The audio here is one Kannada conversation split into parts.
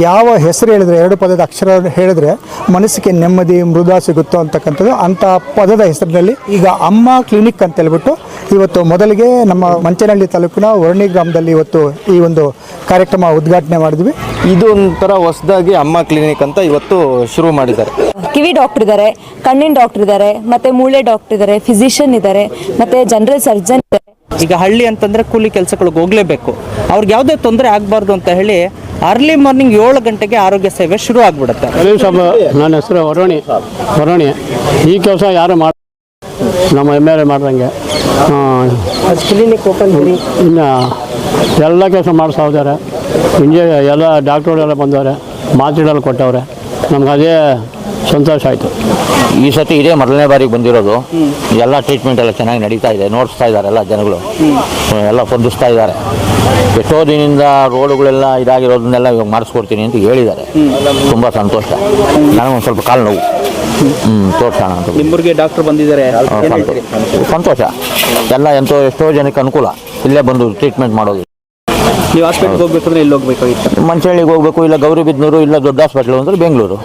ಯಾವ ಹೆಸರು ಹೇಳಿದ್ರೆ ಎರಡು ಪದದ ಅಕ್ಷರ ಹೇಳಿದ್ರೆ ಮನಸ್ಸಿಗೆ ನೆಮ್ಮದಿ ಮೃದ ಸಿಗುತ್ತೋ ಅಂತಕ್ಕಂಥದ್ದು ಅಂಥ ಪದದ ಹೆಸರಿನಲ್ಲಿ ಈಗ ಅಮ್ಮ ಕ್ಲಿನಿಕ್ ಅಂತ ಹೇಳ್ಬಿಟ್ಟು ಇವತ್ತು ಮೊದಲಿಗೆ ನಮ್ಮ ಮಂಚನಹಳ್ಳಿ ತಾಲೂಕಿನ ವರ್ಣಿ ಗ್ರಾಮದಲ್ಲಿ ಇವತ್ತು ಈ ಒಂದು ಕಾರ್ಯಕ್ರಮ ಉದ್ಘಾಟನೆ ಮಾಡಿದ್ವಿ. ಇದು ಒಂಥರ ಹೊಸದಾಗಿ ಅಮ್ಮ ಕ್ಲಿನಿಕ್ ಅಂತ ಇವತ್ತು ಶುರು ಮಾಡಿದ್ದಾರೆ. ಕಿವಿ ಡಾಕ್ಟರ್ ಇದ್ದಾರೆ ಕಣ್ಣಿನ ಡಾಕ್ಟರ್ ಇದ್ದಾರೆ ಮತ್ತೆ ಮೂಳೆ ಡಾಕ್ಟರ್ ಇದ್ದಾರೆ ಫಿಸಿಷಿಯನ್ ಇದ್ದಾರೆ ಮತ್ತೆ ಜನರಲ್ ಸರ್ಜನ್ ಇದ್ದಾರೆ ಈಗ ಹಳ್ಳಿ ಅಂತಂದ್ರೆ ಕೂಲಿ ಕೆಲಸಗಳಿಗೆ ಹೋಗ್ಲೇಬೇಕು. ಅವ್ರಿಗೆ ಯಾವುದೇ ತೊಂದರೆ ಆಗಬಾರ್ದು ಅಂತ ಹೇಳಿ ಅರ್ಲಿ ಮಾರ್ನಿಂಗ್ ಏಳು ಗಂಟೆಗೆ ಆರೋಗ್ಯ ಸೇವೆ ಶುರು ಆಗ್ಬಿಡುತ್ತೆ. ನನ್ನ ಹೆಸರು ವರುಣಿ. ವರುಣಿ ಈ ಕೆಲಸ ಯಾರು ಮಾಡ ನಮ್ಮ ಎಂ ಎಲ್ ಎ ಮಾಡ್ದಂಗೆ. ಇನ್ನು ಎಲ್ಲ ಕೆಲಸ ಮಾಡಿಸ್ತಾ ಹೋದಾರೆ ಇಂಜೆ ಎಲ್ಲ ಡಾಕ್ಟ್ರುಗಳೆಲ್ಲ ಬಂದವ್ರೆ ಮಾತ್ರೆಗಳು ಕೊಟ್ಟವ್ರೆ. ನಮ್ಗೆ ಅದೇ ಸಂತೋಷ ಆಯಿತು. ಈ ಸತಿ ಇದೇ ಮೊದಲನೇ ಬಾರಿಗೆ ಬಂದಿರೋದು. ಎಲ್ಲ ಟ್ರೀಟ್ಮೆಂಟ್ ಎಲ್ಲ ಚೆನ್ನಾಗಿ ನಡೀತಾ ಇದೆ ನೋಡಿಸ್ತಾ ಇದ್ದಾರೆ ಎಲ್ಲ ಜನಗಳು. ಎಲ್ಲ ಸ್ಪಂದಿಸ್ತಾ ಇದ್ದಾರೆ. ಎಷ್ಟೋ ದಿನದಿಂದ ರೋಡುಗಳೆಲ್ಲ ಇದಾಗಿರೋದನ್ನೆಲ್ಲ ಇವಾಗ ಮಾಡಿಸ್ಕೊಡ್ತೀನಿ ಅಂತ ಹೇಳಿದ್ದಾರೆ. ತುಂಬ ಸಂತೋಷ. ನನಗೊಂದು ಸ್ವಲ್ಪ ಕಾಲು ನೋವು. ಹ್ಞೂ ತೋರ್ಸೋಣ ಅಂತ. ನಿಮ್ಮೂರಿಗೆ ಡಾಕ್ಟರ್ ಬಂದಿದ್ದಾರೆ. ಸಂತೋಷ. ಸಂತೋಷ. ಎಲ್ಲ ಎಂತೋ ಎಷ್ಟೋ ಜನಕ್ಕೆ ಅನುಕೂಲ. ಇಲ್ಲೇ ಬಂದು ಟ್ರೀಟ್ಮೆಂಟ್ ಮಾಡೋದು. ನೀವು ಹಾಸ್ಪಿಟ್ಲ್ಗೆ ಹೋಗ್ಬೇಕಂದ್ರೆ ಇಲ್ಲಿ ಹೋಗ್ಬೇಕಾಗಿತ್ತು ಮಂಚಳ್ಳಿಗೆ ಹೋಗ್ಬೇಕು ಇಲ್ಲ ಗೌರಿಬಿದ್ನೂರು ಇಲ್ಲ ದೊಡ್ಡ ಹಾಸ್ಪಿಟ್ಲು ಅಂದ್ರೆ ಬೆಂಗಳೂರು.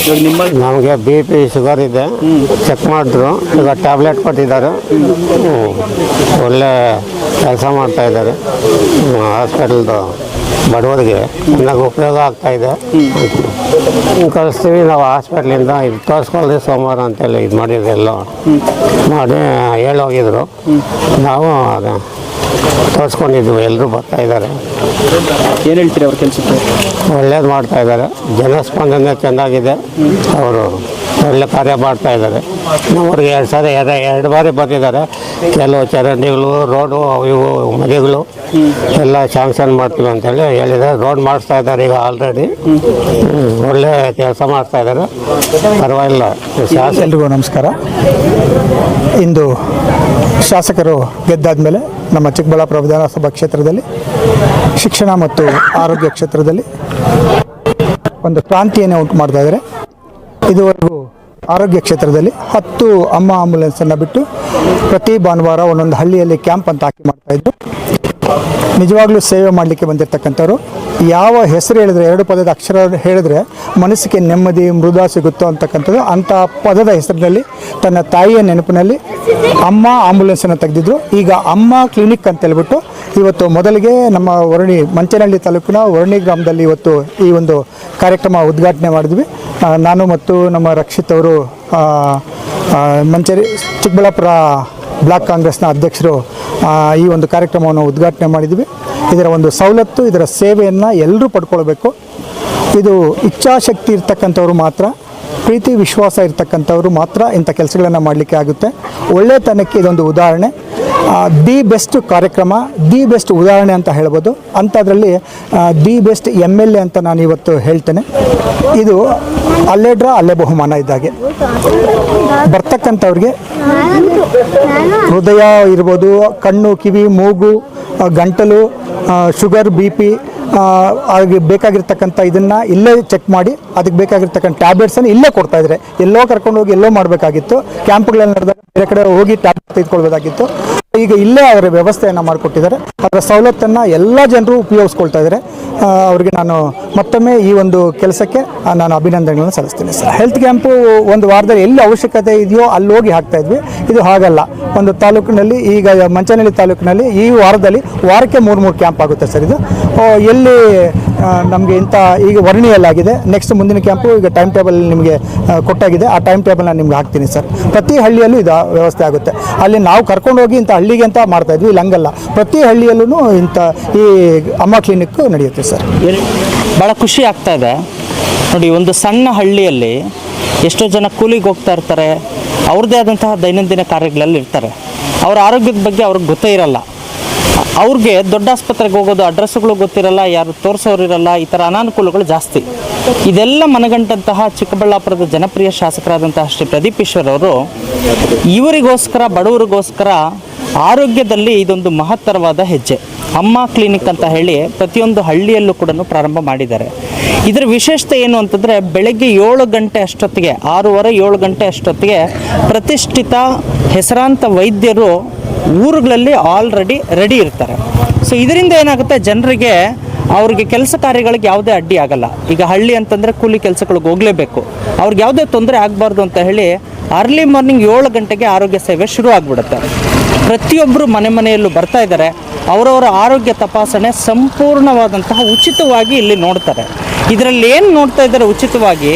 ಇವಾಗ ನಿಮ್ಮ ನಮಗೆ ಬಿ ಪಿ ಶುಗರ್ ಇದೆ. ಚೆಕ್ ಮಾಡಿದ್ರು. ಈಗ ಟ್ಯಾಬ್ಲೆಟ್ ಕೊಟ್ಟಿದ್ದಾರೆ. ಹ್ಮ್. ಒಳ್ಳೆ ಕೆಲಸ ಮಾಡ್ತಾ ಇದ್ದಾರೆ. ಹಾಸ್ಪಿಟಲ್ದು ಬಡವರಿಗೆ ನಮಗೆ ಉಪಯೋಗ ಆಗ್ತಾ ಇದೆ. ಹ್ಮ್. ಕಳಿಸ್ತೀವಿ ನಾವು ಹಾಸ್ಪಿಟ್ಲಿಂದ ಇದು ತೋರಿಸ್ಕೊಳ್ಳಿ ಸೋಮವಾರ ಅಂತೇಳಿ ಇದು ಮಾಡಿದ್ರು ಎಲ್ಲ ಮಾಡಿ ಹೇಳೋಗಿದ್ರು. ನಾವು ಅದು ತೋರಿಸ್ಕೊಂಡಿದ್ವಿ ಎಲ್ಲರೂ ಬರ್ತಾ ಇದ್ದಾರೆ. ಏನು ಹೇಳ್ತೀರಿ ಅವ್ರ ಕೆಲಸಕ್ಕೆ? ಒಳ್ಳೇದು ಮಾಡ್ತಾ ಇದ್ದಾರೆ. ಜನಸ್ಪಂದನೆ ಚೆನ್ನಾಗಿದೆ. ಅವರು ಒಳ್ಳೆ ಕಾರ್ಯ ಮಾಡ್ತಾ ಇದ್ದಾರೆ. ಅವ್ರಿಗೆ ಎರಡು ಸಾರಿ ಎರಡು ಎರಡು ಬಾರಿ ಬಂದಿದ್ದಾರೆ. ಕೆಲವು ಚರಂಡಿಗಳು ರೋಡು ಇವು ಮನೆಗಳು, ಎಲ್ಲ ಶಾಂಕ್ಷನ್ ಮಾಡ್ತೀವಿ ಅಂತೇಳಿ ಹೇಳಿದ್ದಾರೆ. ರೋಡ್ ಮಾಡಿಸ್ತಾ ಇದ್ದಾರೆ ಈಗ ಆಲ್ರೆಡಿ ಒಳ್ಳೆ ಕೆಲಸ ಮಾಡ್ತಾ ಇದ್ದಾರೆ. ಪರವಾಗಿಲ್ಲ. ಎಲ್ರಿಗೂ ನಮಸ್ಕಾರ. ಇಂದು ಶಾಸಕರು ಗೆದ್ದಾದ ಮೇಲೆ ನಮ್ಮ ಚಿಕ್ಕಬಳ್ಳಾಪುರ ವಿಧಾನಸಭಾ ಕ್ಷೇತ್ರದಲ್ಲಿ, ಶಿಕ್ಷಣ ಮತ್ತು ಆರೋಗ್ಯ ಕ್ಷೇತ್ರದಲ್ಲಿ ಒಂದು ಕ್ರಾಂತಿಯನ್ನು ಉಂಟು ಮಾಡ್ತಾ ಇದ್ದಾರೆ. ಇದುವರೆಗೂ ಆರೋಗ್ಯ ಕ್ಷೇತ್ರದಲ್ಲಿ ಹತ್ತು ಅಮ್ಮ ಆಂಬುಲೆನ್ಸನ್ನು ಬಿಟ್ಟು ಪ್ರತಿ ಭಾನುವಾರ ಒಂದೊಂದು ಹಳ್ಳಿಯಲ್ಲಿ ಕ್ಯಾಂಪ್ ಅಂತ ಹಾಕಿ ಮಾಡ್ತಾ ಇದ್ದು ನಿಜವಾಗ್ಲೂ ಸೇವೆ ಮಾಡಲಿಕ್ಕೆ ಬಂದಿರತಕ್ಕಂಥವ್ರು. ಯಾವ ಹೆಸರು ಹೇಳಿದ್ರೆ, ಎರಡು ಪದದ ಅಕ್ಷರ ಹೇಳಿದ್ರೆ ಮನಸ್ಸಿಗೆ ನೆಮ್ಮದಿ, ಮೃದ ಸಿಗುತ್ತೋ ಅಂತಕ್ಕಂಥದ್ದು, ಅಂಥ ಪದದ ಹೆಸರಿನಲ್ಲಿ ತನ್ನ ತಾಯಿಯ ನೆನಪಿನಲ್ಲಿ ಅಮ್ಮ ಆಂಬುಲೆನ್ಸನ್ನು ತೆಗೆದಿದ್ರು. ಈಗ ಅಮ್ಮ ಕ್ಲಿನಿಕ್ ಅಂತ ಹೇಳ್ಬಿಟ್ಟು ಇವತ್ತು ಮೊದಲಿಗೆ ನಮ್ಮ ವರ್ಣಿ ಮಂಚನಹಳ್ಳಿ ತಾಲೂಕಿನ ವರ್ಣಿ ಗ್ರಾಮದಲ್ಲಿ ಇವತ್ತು ಈ ಒಂದು ಕಾರ್ಯಕ್ರಮ ಉದ್ಘಾಟನೆ ಮಾಡಿದ್ವಿ. ನಾನು ಮತ್ತು ನಮ್ಮ ರಕ್ಷಿತ್ ಅವರು ಮಂಚರಿ ಚಿಕ್ಕಬಳ್ಳಾಪುರ ಬ್ಲಾಕ್ ಕಾಂಗ್ರೆಸ್ನ ಅಧ್ಯಕ್ಷರು ಈ ಒಂದು ಕಾರ್ಯಕ್ರಮವನ್ನು ಉದ್ಘಾಟನೆ ಮಾಡಿದ್ವಿ. ಇದರ ಒಂದು ಸವಲತ್ತು, ಇದರ ಸೇವೆಯನ್ನು ಎಲ್ಲರೂ ಪಡ್ಕೊಳ್ಬೇಕು. ಇದು ಇಚ್ಛಾಶಕ್ತಿ ಇರ್ತಕ್ಕಂಥವ್ರು ಮಾತ್ರ, ಪ್ರೀತಿ, ವಿಶ್ವಾಸ ಇರ್ತಕ್ಕಂಥವ್ರು ಮಾತ್ರ ಇಂಥ ಕೆಲಸಗಳನ್ನು ಮಾಡಲಿಕ್ಕೆ ಆಗುತ್ತೆ. ಒಳ್ಳೆತನಕ್ಕೆ ಇದೊಂದು ಉದಾಹರಣೆ. ದಿ ಬೆಸ್ಟ್ ಕಾರ್ಯಕ್ರಮ, ದಿ ಬೆಸ್ಟ್ ಉದಾಹರಣೆ ಅಂತ ಹೇಳ್ಬೋದು. ಅಂಥದ್ರಲ್ಲಿ the best M L A ಅಂತ ನಾನು ಇವತ್ತು ಹೇಳ್ತೇನೆ. ಇದು ಅಲ್ಲೇಡ್ರ, ಅಲ್ಲೇ ಬಹುಮಾನ ಇದ್ದಾಗೆ. ಬರ್ತಕ್ಕಂಥವ್ರಿಗೆ ಹೃದಯ ಇರ್ಬೋದು, ಕಣ್ಣು, ಕಿವಿ, ಮೂಗು ಗಂಟಲು ಶುಗರ್, ಬಿ ಪಿ ಹಾಗೆ ಬೇಕಾಗಿರ್ತಕ್ಕಂಥ ಇದನ್ನು ಇಲ್ಲೇ ಚೆಕ್ ಮಾಡಿ, ಅದಕ್ಕೆ ಬೇಕಾಗಿರ್ತಕ್ಕಂಥ ಟ್ಯಾಬ್ಲೆಟ್ಸನ್ನು ಇಲ್ಲೇ ಕೊಡ್ತಾಯಿದ್ರೆ ಎಲ್ಲೋ ಕರ್ಕೊಂಡೋಗಿ ಎಲ್ಲೋ ಮಾಡಬೇಕಾಗಿತ್ತು. ಕ್ಯಾಂಪ್ಗಳಲ್ಲಿ ನಡೆದಾಗ ಬೇರೆ ಕಡೆ ಹೋಗಿ ಟ್ಯಾಬ್ಲೆಟ್ ತೆಗೆದುಕೊಳ್ಬೇಕಾಗಿತ್ತು. ಈಗ ಇಲ್ಲೇ ಅದರ ವ್ಯವಸ್ಥೆಯನ್ನು ಮಾಡಿಕೊಟ್ಟಿದ್ದಾರೆ. ಅದರ ಸವಲತ್ತನ್ನು ಎಲ್ಲ ಜನರು ಉಪಯೋಗಿಸ್ಕೊಳ್ತಾ ಇದ್ದಾರೆ. ಅವರಿಗೆ ನಾನು ಮತ್ತೊಮ್ಮೆ ಈ ಒಂದು ಕೆಲಸಕ್ಕೆ ನಾನು ಅಭಿನಂದನೆಗಳನ್ನು ಸಲ್ಲಿಸ್ತೀನಿ ಸರ್. ಹೆಲ್ತ್ ಕ್ಯಾಂಪು ಒಂದು ವಾರದಲ್ಲಿ ಎಲ್ಲಿ ಅವಶ್ಯಕತೆ ಇದೆಯೋ ಅಲ್ಲಿ ಹೋಗಿ ಹಾಕ್ತಾ ಇದ್ವಿ. ಇದು ಹಾಗಲ್ಲ. ಒಂದು ತಾಲೂಕಿನಲ್ಲಿ, ಈಗ ಮಂಚನಹಳ್ಳಿ ತಾಲೂಕಿನಲ್ಲಿ ಈ ವಾರದಲ್ಲಿ ವಾರಕ್ಕೆ ಮೂರು ಮೂರು ಕ್ಯಾಂಪ್ ಆಗುತ್ತೆ ಸರ್ ಇದು. ಎಲ್ಲಿ ನಮಗೆ ಇಂಥ ಈಗ ವರ್ಣಿಯಲ್ಲಾಗಿದೆ. ನೆಕ್ಸ್ಟ್ ಮುಂದಿನ ಕ್ಯಾಂಪು ಈಗ ಟೈಮ್ ಟೇಬಲ್ ನಿಮಗೆ ಕೊಟ್ಟಾಗಿದೆ. ಆ ಟೈಮ್ ಟೇಬಲ್ನ ನಿಮ್ಗೆ ಹಾಕ್ತೀನಿ ಸರ್. ಪ್ರತಿ ಹಳ್ಳಿಯಲ್ಲೂ ಇದು ವ್ಯವಸ್ಥೆ ಆಗುತ್ತೆ. ಅಲ್ಲಿ ನಾವು ಕರ್ಕೊಂಡು ಹೋಗಿ ಇಂಥ ಹಳ್ಳಿಗೆ ಅಂತ ಮಾಡ್ತಾ ಇದ್ವಿ, ಇಲ್ಲಿ ಹಂಗಲ್ಲ. ಪ್ರತಿ ಹಳ್ಳಿಯಲ್ಲೂ ಇಂಥ ಈ ಅಮ್ಮ ಕ್ಲಿನಿಕ್ ನಡೆಯುತ್ತೆ ಸರ್. ಭಾಳ ಖುಷಿ ಆಗ್ತಾ ಇದೆ. ನೋಡಿ, ಒಂದು ಸಣ್ಣ ಹಳ್ಳಿಯಲ್ಲಿ ಎಷ್ಟೋ ಜನ ಕೂಲಿಗೆ ಹೋಗ್ತಾ ಇರ್ತಾರೆ. ಅವ್ರದ್ದೇ ಆದಂತಹ ದೈನಂದಿನ ಕಾರ್ಯಗಳಲ್ಲಿ ಇರ್ತಾರೆ. ಅವ್ರ ಆರೋಗ್ಯದ ಬಗ್ಗೆ ಅವ್ರಿಗೆ ಗೊತ್ತೇ ಇರಲ್ಲ. ಅವ್ರಿಗೆ ದೊಡ್ಡ ಆಸ್ಪತ್ರೆಗೆ ಹೋಗೋದು ಅಡ್ರೆಸ್ಗಳು ಗೊತ್ತಿರಲ್ಲ, ಯಾರು ತೋರಿಸೋರು ಇರಲ್ಲ, ಈ ಥರ ಅನಾನುಕೂಲಗಳು ಜಾಸ್ತಿ. ಇದೆಲ್ಲ ಮನಗಂಟಂತಹ ಚಿಕ್ಕಬಳ್ಳಾಪುರದ ಜನಪ್ರಿಯ ಶಾಸಕರಾದಂತಹ ಶ್ರೀ ಪ್ರದೀಪ್ ಈಶ್ವರ್ ಅವರು, ಇವರಿಗೋಸ್ಕರ, ಬಡವರಿಗೋಸ್ಕರ ಆರೋಗ್ಯದಲ್ಲಿ ಇದೊಂದು ಮಹತ್ತರವಾದ ಹೆಜ್ಜೆ. ಅಮ್ಮ ಕ್ಲಿನಿಕ್ ಅಂತ ಹೇಳಿ ಪ್ರತಿಯೊಂದು ಹಳ್ಳಿಯಲ್ಲೂ ಕೂಡ ಪ್ರಾರಂಭ ಮಾಡಿದ್ದಾರೆ. ಇದರ ವಿಶೇಷತೆ ಏನು ಅಂತಂದರೆ ಬೆಳಗ್ಗೆ ಏಳು ಗಂಟೆ ಅಷ್ಟೊತ್ತಿಗೆ, ಆರೂವರೆ ಏಳು ಗಂಟೆ ಅಷ್ಟೊತ್ತಿಗೆ ಪ್ರತಿಷ್ಠಿತ ಹೆಸರಾಂತ ವೈದ್ಯರು ಊರುಗಳಲ್ಲಿ ಆಲ್ರೆಡಿ ರೆಡಿ ಇರ್ತಾರೆ. ಸೊ ಇದರಿಂದ ಏನಾಗುತ್ತೆ? ಜನರಿಗೆ ಅವ್ರಿಗೆ ಕೆಲಸ ಕಾರ್ಯಗಳಿಗೆ ಯಾವುದೇ ಅಡ್ಡಿ ಆಗಲ್ಲ. ಈಗ ಹಳ್ಳಿ ಅಂತಂದರೆ ಕೂಲಿ ಕೆಲಸಗಳಿಗೆ ಹೋಗಲೇಬೇಕು. ಅವ್ರಿಗೆ ಯಾವುದೇ ತೊಂದರೆ ಆಗಬಾರ್ದು ಅಂತ ಹೇಳಿ ಅರ್ಲಿ ಮಾರ್ನಿಂಗ್ ಏಳು ಗಂಟೆಗೆ ಆರೋಗ್ಯ ಸೇವೆ ಶುರು ಆಗಿಬಿಡುತ್ತೆ. ಪ್ರತಿಯೊಬ್ಬರು ಮನೆ ಮನೆಯಲ್ಲೂ ಬರ್ತಾ ಇದ್ದಾರೆ. ಅವರವರ ಆರೋಗ್ಯ ತಪಾಸಣೆ ಸಂಪೂರ್ಣವಾದಂತಹ ಉಚಿತವಾಗಿ ಇಲ್ಲಿ ನೋಡ್ತಾರೆ. ಇದರಲ್ಲಿ ಏನು ನೋಡ್ತಾ ಇದ್ದಾರೆ ಉಚಿತವಾಗಿ,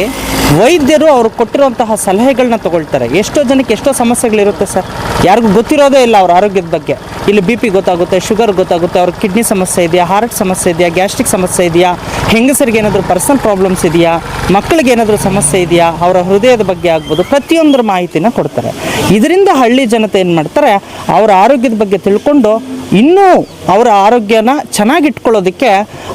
ವೈದ್ಯರು ಅವರು ಕೊಟ್ಟಿರುವಂತಹ ಸಲಹೆಗಳನ್ನ ತಗೊಳ್ತಾರೆ. ಎಷ್ಟೋ ಜನಕ್ಕೆ ಎಷ್ಟೋ ಸಮಸ್ಯೆಗಳಿರುತ್ತೆ ಸರ್. ಯಾರಿಗೂ ಗೊತ್ತಿರೋದೇ ಇಲ್ಲ ಅವ್ರ ಆರೋಗ್ಯದ ಬಗ್ಗೆ. ಇಲ್ಲಿ ಬಿ ಪಿ ಗೊತ್ತಾಗುತ್ತೆ, ಶುಗರ್ ಗೊತ್ತಾಗುತ್ತೆ ಅವ್ರ ಕಿಡ್ನಿ ಸಮಸ್ಯೆ ಇದೆಯಾ ಹಾರ್ಟ್ ಸಮಸ್ಯೆ ಇದೆಯಾ ಗ್ಯಾಸ್ಟ್ರಿಕ್ ಸಮಸ್ಯೆ ಇದೆಯಾ, ಹೆಂಗಸರಿಗೆ ಏನಾದರೂ ಪರ್ಸನಲ್ ಪ್ರಾಬ್ಲಮ್ಸ್ ಇದೆಯಾ, ಮಕ್ಕಳಿಗೆ ಏನಾದರೂ ಸಮಸ್ಯೆ ಇದೆಯಾ, ಅವರ ಹೃದಯದ ಬಗ್ಗೆ ಆಗ್ಬೋದು, ಪ್ರತಿಯೊಂದರ ಮಾಹಿತಿನ ಕೊಡ್ತಾರೆ. ಇದರಿಂದ ಹಳ್ಳಿ ಜನತೆ ಏನು ಮಾಡ್ತಾರೆ, ಅವರ ಆರೋಗ್ಯದ ಬಗ್ಗೆ ತಿಳ್ಕೊಂಡು ಇನ್ನೂ ಅವರ ಆರೋಗ್ಯನ ಚೆನ್ನಾಗಿಟ್ಕೊಳ್ಳೋದಕ್ಕೆ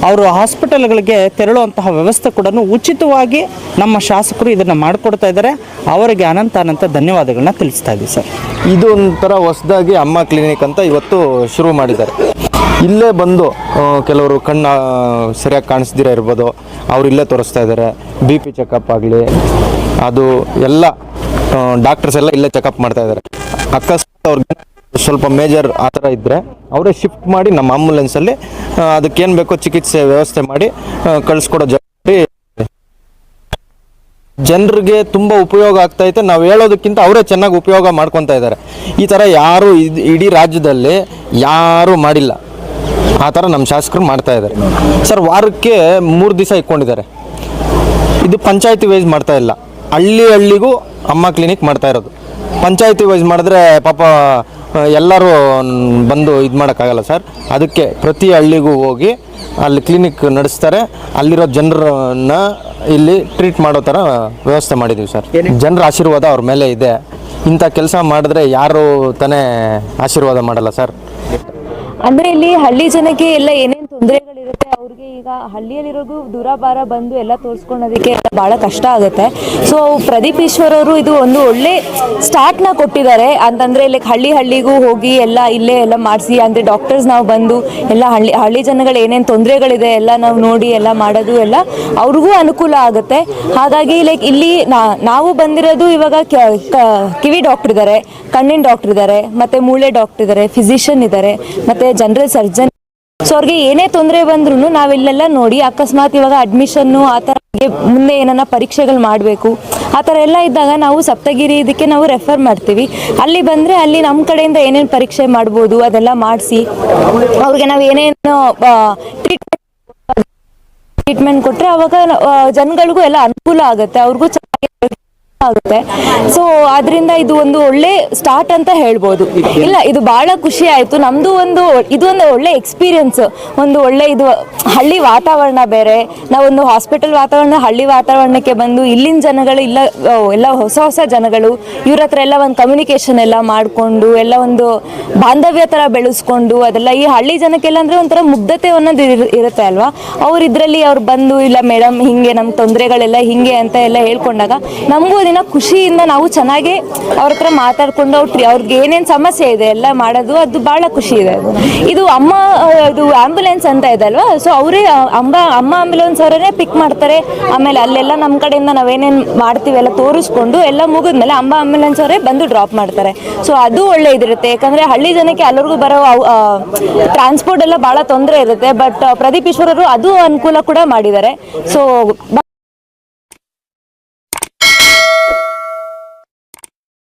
ಅವರು ಹಾಸ್ಪಿಟಲ್ಗಳಿಗೆ ತೆರಳುವಂತಹ ವ್ಯವಸ್ಥೆ ಕೂಡ ಉಚಿತವಾಗಿ ನಮ್ಮ ಶಾಸಕರು ಇದನ್ನು ಮಾಡಿಕೊಡ್ತಾ ಇದ್ದಾರೆ. ಅವರಿಗೆ ಅನಂತ ಅನಂತ ಧನ್ಯವಾದಗಳನ್ನ ತಿಳಿಸ್ತಾ ಇದ್ದೀವಿ ಸರ್. ಇದು ಒಂಥರ ಹೊಸದಾಗಿ ಅಮ್ಮ ಕ್ಲಿನಿಕ್ ಅಂತ ಇವತ್ತು ಶುರು ಮಾಡಿದ್ದಾರೆ. ಇಲ್ಲೇ ಬಂದು ಕೆಲವರು ಕಣ್ಣು ಸರಿಯಾಗಿ ಕಾಣಿಸ್ದಿರ ಇರ್ಬೋದು. ಅವ್ರು ಇಲ್ಲೇ ತೋರಿಸ್ತಾ ಇದ್ದಾರೆ. ಬಿ ಪಿ ಚೆಕಪ್ ಆಗಲಿ, ಅದು ಎಲ್ಲ ಡಾಕ್ಟರ್ಸ್ ಎಲ್ಲ ಇಲ್ಲೇ ಚೆಕಪ್ ಮಾಡ್ತಾ ಇದ್ದಾರೆ. ಅಕಸ್ಮಾತ್ ಅವ್ರಿಗೆ ಸ್ವಲ್ಪ ಮೇಜರ್ ಆ ಥರ ಇದ್ದರೆ ಅವರೇ ಶಿಫ್ಟ್ ಮಾಡಿ ನಮ್ಮ ಆಂಬುಲೆನ್ಸಲ್ಲಿ ಅದಕ್ಕೇನು ಬೇಕೋ ಚಿಕಿತ್ಸೆ ವ್ಯವಸ್ಥೆ ಮಾಡಿ ಕಳಿಸ್ಕೊಡೋ ಜವಾಬ್ದಾರಿ ಜನರಿಗೆ ತುಂಬ ಉಪಯೋಗ ಆಗ್ತಾ ಇದೆ ನಾವು ಹೇಳೋದಕ್ಕಿಂತ ಅವರೇ ಚೆನ್ನಾಗಿ ಉಪಯೋಗ ಮಾಡ್ಕೊತಾ ಇದ್ದಾರೆ. ಈ ಥರ ಯಾರು ಇಡೀ ರಾಜ್ಯದಲ್ಲಿ ಯಾರೂ ಮಾಡಿಲ್ಲ. ಆ ಥರ ನಮ್ಮ ಶಾಸಕರು ಮಾಡ್ತಾ ಇದ್ದಾರೆ. ಸರ್, ವಾರಕ್ಕೆ ಮೂರು ದಿವಸ ಇಟ್ಕೊಂಡಿದ್ದಾರೆ. ಇದು ಪಂಚಾಯತಿ ವೈಸ್ ಮಾಡ್ತಾ ಇಲ್ಲ. ಹಳ್ಳಿ ಹಳ್ಳಿಗೂ ಅಮ್ಮ ಕ್ಲಿನಿಕ್ ಮಾಡ್ತಾ ಇರೋದು. ಪಂಚಾಯತಿ ವೈಸ್ ಮಾಡಿದ್ರೆ ಪಾಪ ಎಲ್ಲರೂ ಬಂದು ಇದು ಮಾಡೋಕ್ಕಾಗಲ್ಲ ಸರ್. ಅದಕ್ಕೆ ಪ್ರತಿ ಹಳ್ಳಿಗೂ ಹೋಗಿ ಅಲ್ಲಿ ಕ್ಲಿನಿಕ್ ನಡೆಸ್ತಾರೆ. ಅಲ್ಲಿರೋ ಜನರನ್ನ ಇಲ್ಲಿ ಟ್ರೀಟ್ ಮಾಡೋ ಥರ ವ್ಯವಸ್ಥೆ ಮಾಡಿದ್ದೀವಿ ಸರ್. ಜನರ ಆಶೀರ್ವಾದ ಅವ್ರ ಮೇಲೆ ಇದೆ. ಇಂಥ ಕೆಲಸ ಮಾಡಿದ್ರೆ ಯಾರು ತಾನೇ ಆಶೀರ್ವಾದ ಮಾಡಲ್ಲ ಸರ್. ಅಂದರೆ ಇಲ್ಲಿ ಹಳ್ಳಿ ಜನಕ್ಕೆ ಎಲ್ಲ ಏನೇನ್ ತೊಂದರೆಗಳಿರುತ್ತೆ. ಅವ್ರಿಗೆ ಈಗ ಹಳ್ಳಿಯಲ್ಲಿರೋದು ದೂರ ಬಾರ ಬಂದು ಎಲ್ಲ ತೋರಿಸ್ಕೊಳೋದಕ್ಕೆ ಬಹಳ ಕಷ್ಟ ಆಗುತ್ತೆ. ಸೊ ಪ್ರದೀಪ್ ಈಶ್ವರ್ ಅವರು ಇದು ಒಂದು ಒಳ್ಳೆ ಸ್ಟಾರ್ಟ್ನ ಕೊಟ್ಟಿದ್ದಾರೆ. ಅಂತಂದ್ರೆ ಲೈಕ್ ಹಳ್ಳಿ ಹಳ್ಳಿಗೂ ಹೋಗಿ ಎಲ್ಲ ಇಲ್ಲೇ ಎಲ್ಲ ಮಾಡಿಸಿ, ಅಂದ್ರೆ ಡಾಕ್ಟರ್ಸ್ ನಾವು ಬಂದು ಎಲ್ಲ ಹಳ್ಳಿ ಹಳ್ಳಿ ಜನಗಳು ಏನೇನು ತೊಂದರೆಗಳಿದೆ ಎಲ್ಲ ನಾವು ನೋಡಿ ಎಲ್ಲ ಮಾಡೋದು ಎಲ್ಲ ಅವ್ರಿಗೂ ಅನುಕೂಲ ಆಗುತ್ತೆ. ಹಾಗಾಗಿ ಲೈಕ್ ಇಲ್ಲಿ ನಾವು ಬಂದಿರೋದು ಇವಾಗ ಕಿವಿ ಡಾಕ್ಟರ್ ಇದ್ದಾರೆ ಕಣ್ಣಿನ ಡಾಕ್ಟರ್ ಇದ್ದಾರೆ ಮತ್ತೆ ಮೂಳೆ ಡಾಕ್ಟರ್ ಇದ್ದಾರೆ ಫಿಸಿಷಿಯನ್ ಇದ್ದಾರೆ ಮತ್ತೆ ಜನರಲ್ ಸರ್ಜನ್ ಸೊ ಅವ್ರಿಗೆ ಏನೇ ತೊಂದರೆ ಬಂದ್ರು ನಾವಿಲ್ಲೆಲ್ಲ ನೋಡಿ ಅಕಸ್ಮಾತ್ ಇವಾಗ ಅಡ್ಮಿಷನ್ನು ಆ ಥರ ಮುಂದೆ ಏನನ್ನ ಪರೀಕ್ಷೆಗಳು ಮಾಡಬೇಕು. ಆ ಥರ ಎಲ್ಲ ಇದ್ದಾಗ ನಾವು ಸಪ್ತಗಿರಿ ಇದಕ್ಕೆ ನಾವು ರೆಫರ್ ಮಾಡ್ತೀವಿ. ಅಲ್ಲಿ ಬಂದರೆ ಅಲ್ಲಿ ನಮ್ಮ ಕಡೆಯಿಂದ ಏನೇನು ಪರೀಕ್ಷೆ ಮಾಡ್ಬೋದು ಅದೆಲ್ಲ ಮಾಡಿಸಿ. ಅವ್ರಿಗೆ ನಾವು ಏನೇನು ಟ್ರೀಟ್ಮೆಂಟ್ ಟ್ರೀಟ್ಮೆಂಟ್ ಕೊಟ್ಟರೆ ಅವಾಗ ಜನಗಳಿಗೂ ಎಲ್ಲ ಅನುಕೂಲ ಆಗುತ್ತೆ. ಅವ್ರಿಗೂ ಆಗುತ್ತೆ. ಸೊ ಅದರಿಂದ ಇದು ಒಂದು ಒಳ್ಳೆ ಸ್ಟಾರ್ಟ್ ಅಂತ ಹೇಳ್ಬೋದು. ಇಲ್ಲ, ಇದು ಬಹಳ ಖುಷಿ ಆಯಿತು. ನಮ್ದು ಒಂದು ಇದು ಒಂದು ಒಳ್ಳೆ ಎಕ್ಸ್ಪೀರಿಯನ್ಸ್ ಒಂದು ಒಳ್ಳೆ ಇದು ಹಳ್ಳಿ ವಾತಾವರಣ ಬೇರೆ. ನಾವೊಂದು ಹಾಸ್ಪಿಟಲ್ ವಾತಾವರಣ, ಹಳ್ಳಿ ವಾತಾವರಣಕ್ಕೆ ಬಂದು ಇಲ್ಲಿನ ಜನಗಳು ಇಲ್ಲ ಎಲ್ಲ ಹೊಸ ಹೊಸ ಜನಗಳು, ಇವ್ರ ಹತ್ರ ಎಲ್ಲ ಒಂದು ಕಮ್ಯುನಿಕೇಶನ್ ಎಲ್ಲ ಮಾಡಿಕೊಂಡು, ಎಲ್ಲ ಒಂದು ಬಾಂಧವ್ಯ ಥರ ಬೆಳೆಸ್ಕೊಂಡು, ಅದೆಲ್ಲ ಈ ಹಳ್ಳಿ ಜನಕ್ಕೆಲ್ಲ ಅಂದರೆ ಒಂಥರ ಮುಗ್ಧತೆ ಅನ್ನೋದು ಇರ್- ಇರುತ್ತೆ ಅಲ್ವಾ? ಅವ್ರು ಇದರಲ್ಲಿ ಅವ್ರು ಬಂದು, ಇಲ್ಲ ಮೇಡಮ್ ಹಿಂಗೆ ನಮ್ಮ ತೊಂದರೆಗಳೆಲ್ಲ ಹಿಂಗೆ ಅಂತ ಎಲ್ಲ ಹೇಳ್ಕೊಂಡಾಗ ನಮಗೂ ದಿನ ಖುಷಿಯಿಂದ ನಾವು ಚೆನ್ನಾಗಿ ಅವ್ರ ಹತ್ರ ಮಾತಾಡ್ಕೊಂಡು ಅವ್ರ ಅವ್ರಿಗೆ ಏನೇನು ಸಮಸ್ಯೆ ಇದೆ ಎಲ್ಲ ಮಾಡೋದು, ಅದು ಭಾಳ ಖುಷಿ ಇದೆ. ಇದು ಅಮ್ಮ, ಇದು ಆಂಬುಲೆನ್ಸ್ ಅಂತ ಇದೆ ಅಲ್ವಾ? ಸೊ ಅವರೇ ಅಂಬ, ಅಮ್ಮ ಆಂಬ್ಯುಲೆನ್ಸ್ ಅವರೇ ಪಿಕ್ ಮಾಡ್ತಾರೆ. ಆಮೇಲೆ ಅಲ್ಲೆಲ್ಲ ನಮ್ಮ ಕಡೆಯಿಂದ ನಾವೇನೇನು ಮಾಡ್ತೀವಿ ಎಲ್ಲ ತೋರಿಸ್ಕೊಂಡು ಎಲ್ಲ ಮುಗಿದ್ಮೇಲೆ ಅಂಬ ಆಂಬ್ಯುಲೆನ್ಸ್ ಅವರೇ ಬಂದು ಡ್ರಾಪ್ ಮಾಡ್ತಾರೆ. ಸೊ ಅದು ಒಳ್ಳೆ ಇದಿರುತ್ತೆ. ಯಾಕಂದ್ರೆ ಹಳ್ಳಿ ಜನಕ್ಕೆ ಎಲ್ಲರಿಗೂ ಬರೋ ಟ್ರಾನ್ಸ್ಪೋರ್ಟ್ ಎಲ್ಲ ಭಾಳ ತೊಂದರೆ ಇರುತ್ತೆ. ಬಟ್ ಪ್ರದೀಪ್ ಈಶ್ವರರು ಅದು ಅನುಕೂಲ ಕೂಡ ಮಾಡಿದ್ದಾರೆ. ಸೊ